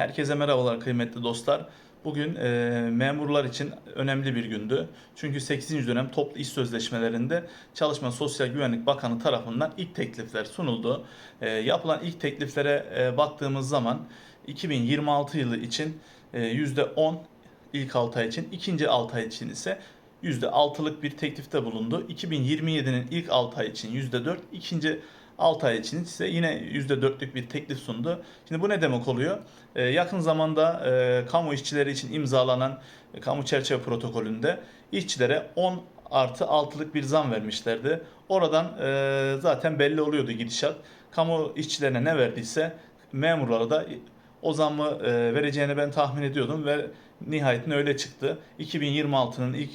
Herkese merhabalar kıymetli dostlar. Bugün e, memurlar için önemli bir gündü. Çünkü 8. dönem toplu iş sözleşmelerinde Çalışma Sosyal Güvenlik Bakanı tarafından ilk teklifler sunuldu. E, yapılan ilk tekliflere e, baktığımız zaman 2026 yılı için e, %10 ilk 6 ay için, ikinci 6 ay için ise %6'lık bir teklifte bulundu. 2027'nin ilk 6 ay için %4, ikinci 6 ay için ise yine %4'lük bir teklif sundu. Şimdi bu ne demek oluyor? Ee, yakın zamanda e, kamu işçileri için imzalanan e, kamu çerçeve protokolünde işçilere 10 artı 6'lık bir zam vermişlerdi. Oradan e, zaten belli oluyordu gidişat. Kamu işçilerine ne verdiyse memurlara da o zammı e, vereceğini ben tahmin ediyordum ve nihayetinde öyle çıktı. 2026'nın ilk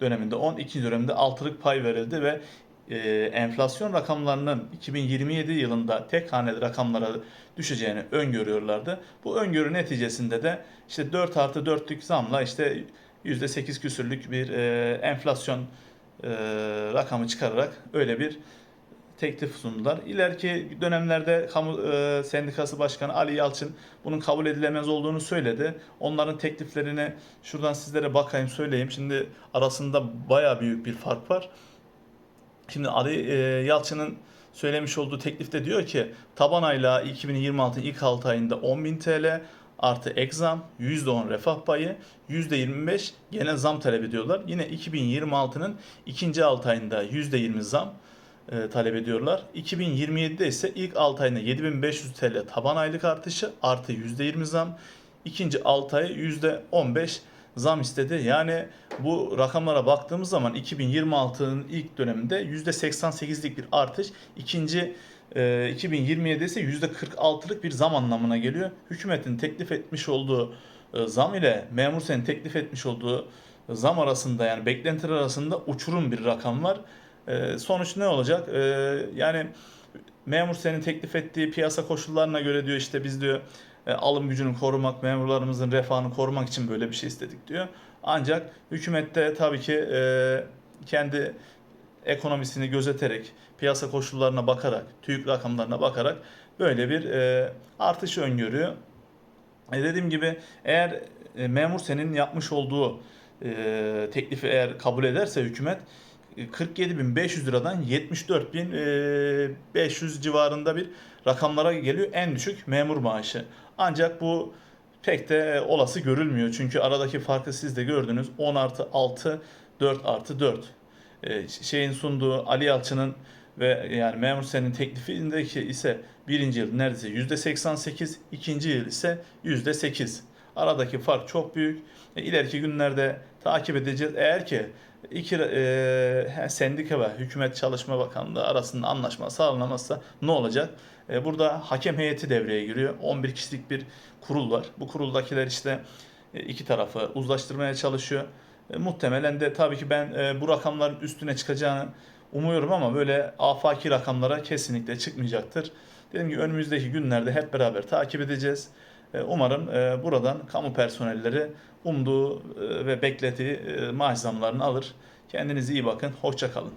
döneminde 10, ikinci dönemde 6'lık pay verildi ve e, enflasyon rakamlarının 2027 yılında tek haneli rakamlara düşeceğini öngörüyorlardı. Bu öngörü neticesinde de işte 4 artı 4'lük zamla işte %8 küsürlük bir e, enflasyon e, rakamı çıkararak öyle bir teklif sundular. İleriki dönemlerde kamu e, sendikası başkanı Ali Yalçın bunun kabul edilemez olduğunu söyledi. Onların tekliflerini şuradan sizlere bakayım söyleyeyim. Şimdi arasında baya büyük bir fark var. Şimdi Ali e, Yalçın'ın söylemiş olduğu teklifte diyor ki taban ayla 2026'ın ilk 6 ayında 10.000 TL artı ek zam, %10 refah payı, %25 genel zam talep ediyorlar. Yine 2026'nın ikinci 6 ayında %20 zam e, talep ediyorlar. 2027'de ise ilk 6 ayında 7500 TL taban aylık artışı artı %20 zam. ikinci 6 ay %15 zam istedi. Yani bu rakamlara baktığımız zaman 2026'nın ilk döneminde %88'lik bir artış. ikinci e, 2027'de ise %46'lık bir zam anlamına geliyor. Hükümetin teklif etmiş olduğu e, zam ile memur senin teklif etmiş olduğu zam arasında yani beklentiler arasında uçurum bir rakam var. E, sonuç ne olacak? E, yani memur senin teklif ettiği piyasa koşullarına göre diyor işte biz diyor e, alım gücünü korumak, memurlarımızın refahını korumak için böyle bir şey istedik diyor. Ancak hükümette tabii ki e, kendi ekonomisini gözeterek, piyasa koşullarına bakarak, TÜİK rakamlarına bakarak böyle bir e, artış öngörüyor. E, dediğim gibi eğer e, memur senin yapmış olduğu e, teklifi eğer kabul ederse hükümet 47.500 liradan 74.500 civarında bir rakamlara geliyor en düşük memur maaşı. Ancak bu pek de olası görülmüyor. Çünkü aradaki farkı siz de gördünüz. 10 artı 6, 4 artı 4. Ee, şeyin sunduğu Ali Yalçın'ın ve yani memur senin teklifindeki ise birinci yıl neredeyse %88, ikinci yıl ise %8. Aradaki fark çok büyük. E, ileriki günlerde takip edeceğiz. Eğer ki iki e, sendika ve hükümet çalışma bakanlığı arasında anlaşma sağlanamazsa ne olacak? E, burada hakem heyeti devreye giriyor. 11 kişilik bir kurul var. Bu kuruldakiler işte e, iki tarafı uzlaştırmaya çalışıyor. E, muhtemelen de tabii ki ben e, bu rakamların üstüne çıkacağını umuyorum ama böyle afaki rakamlara kesinlikle çıkmayacaktır. Dediğim gibi önümüzdeki günlerde hep beraber takip edeceğiz. E, Umarım e, buradan kamu personelleri umduğu e, ve beklediği maaş zamlarını alır. Kendinize iyi bakın. Hoşça kalın.